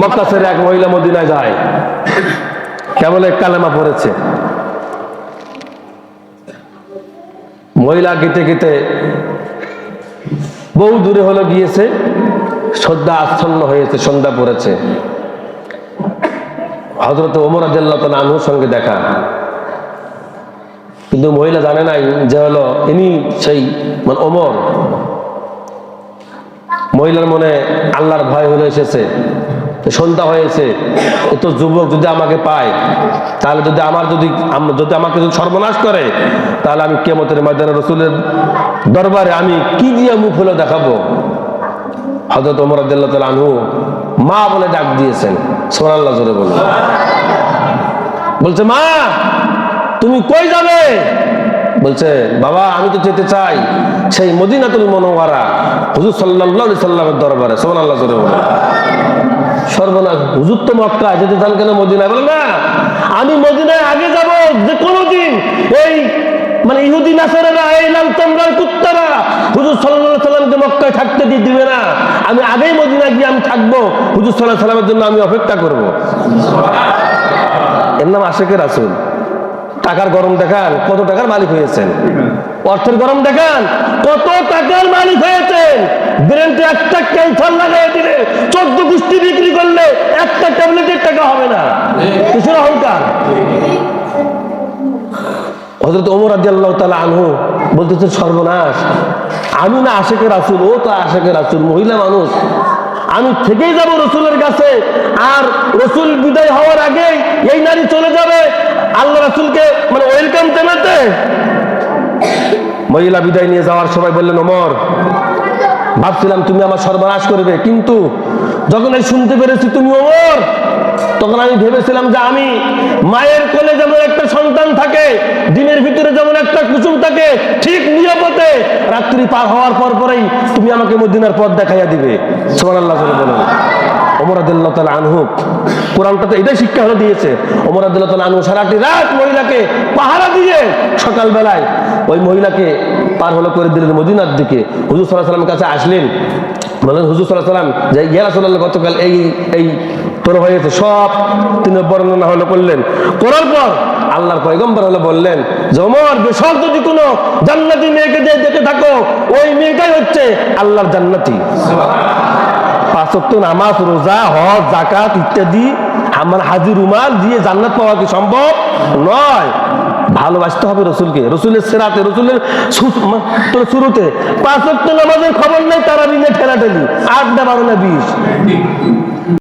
মক্কা ছেড়ে এক মহিলা মদিনায় যায়। কেবল কালেমা পড়েছে। মহিলা গেতে গেতে বহু দূরে হলো গিয়েছে সন্ধ্যা আচ্ছন্ন হয়েছে, সন্ধ্যা পড়েছে। হজরত ওমর আদাল্লাহ আনহুর সঙ্গে দেখা। কিন্তু মহিলা জানে নাই যে হলো ইনি সেই মানে ওমর। মহিলার মনে আল্লাহর ভয় হলে এসেছে। সন্ধ্যা হয়েছে, এত যুবক যদি আমাকে পায়, তাহলে যদি আমার যদি যদি আমাকে যদি সর্বনাশ করে, তাহলে আমি কেমতের ময়দানে রসুলের দরবারে আমি কি দিয়ে মুখ হলে দেখাবো? হজরত ওমর আদাল্লাহ তাল আনহু মা বলে ডাক দিয়েছেন সোনাল্লাহ জোরে বলুন। বলছে, মা, তুমি কই যাবে? বলছে, বাবা, আমি তো যেতে চাই, সেই মদিনাতুল মনোয়ারা হুজুর সাল্লাহ সাল্লামের দরবারে সোমান আল্লাহ জোরে বলে সর্বনাশ। হুজুর তো মক্কা যেতে চান কেন মদিনায়? বলে, না, আমি মদিনায় আগে যাব, যে কোনো দিন এই মানে ইহুদি, নাসারেরা, এই লাল তোমরার কুত্তারা, হুজুর সাল্লাহ সাল্লামকে মক্কায় থাকতে দিয়ে দিবে না। আমি আগেই মদিনায় গিয়ে আমি থাকব, হুজুর সাল্লাহ সাল্লামের জন্য আমি অপেক্ষা করব। এর নাম আশেকের আসুন টাকার গরম দেখান, কত টাকার মালিক হয়েছেন? অর্থের গরম দেখান, কত টাকার মালিক হয়েছেন? ব্রেনতে একটা ক্যান্সার লাগাই দিলে চোদ্দ গোষ্ঠী বিক্রি করলে একটা ট্যাবলেটের টাকা হবে না। কিসের অহংকার। হজরত ওমর আদি আল্লাহ তালা আনহু বলতেছে সর্বনাশ। আমি না আশেকের আসুন ও তো আশেকের আসুন মহিলা মানুষ। আমি থেকেই যাব রসুলের কাছে আর রসুল বিদায় হওয়ার আগে এই নারী চলে যাবে। আল্লাহ রাসুলকে মানে ওয়েলকাম জানাতে। মহিলা বিদায় নিয়ে যাওয়ার সময় বললেন ওমর ভাবছিলাম তুমি আমার সর্বনাশ করবে কিন্তু যখন এই শুনতে পেরেছি তুমি ওমর, তখন আমি ভেবেছিলাম যে আমি মায়ের কোলে যেমন একটা সন্তান থাকে, দিনের ভিতরে যেমন একটা কুসুম থাকে, ঠিক নিরাপদে রাত্রি পার হওয়ার পর পরেই তুমি আমাকে মদিনার পথ দেখাইয়া দিবে। সোমান আল্লাহ বলেন ওমর আদুল্লাহ তালা আনহু, কোরআনটা তো এটাই শিক্ষা হলো দিয়েছে। ওমর আদুল্লাহ তালা আনহু সারাটি রাত মহিলাকে পাহারা দিয়ে সকালবেলায় ওই মহিলাকে পার হলো করে দিলেন মদিনার দিকে। হুজুর সাল্লাহ সাল্লামের কাছে আসলেন। বললেন, হুজুর সাল্লাহ সাল্লাম যে ইয়া গতকাল এই এই তোর হয়েছে সব তিনি বর্ণনা হলো করলেন। করার পর আল্লাহর পয়গম্বর হলো বললেন যে ওমর বেশক যদি কোনো জান্নাতি মেয়েকে যে দেখে থাকো, ওই মেয়েটাই হচ্ছে আল্লাহর জান্নাতি। পাঁচক্ত নামাজ, রোজা, হজ জাকাত ইত্যাদি আমার হাজির রুমাল দিয়ে জান্নাত পাওয়া কি সম্ভব? নয়। ভালোবাসতে হবে রসুলকে। রসুলের সেরাতে, রসুলের শুরুতে। পাঁচ নামাজের খবর নেই তারা বিনে ঠেলাঠেলি। আটটা বারো না বিশ।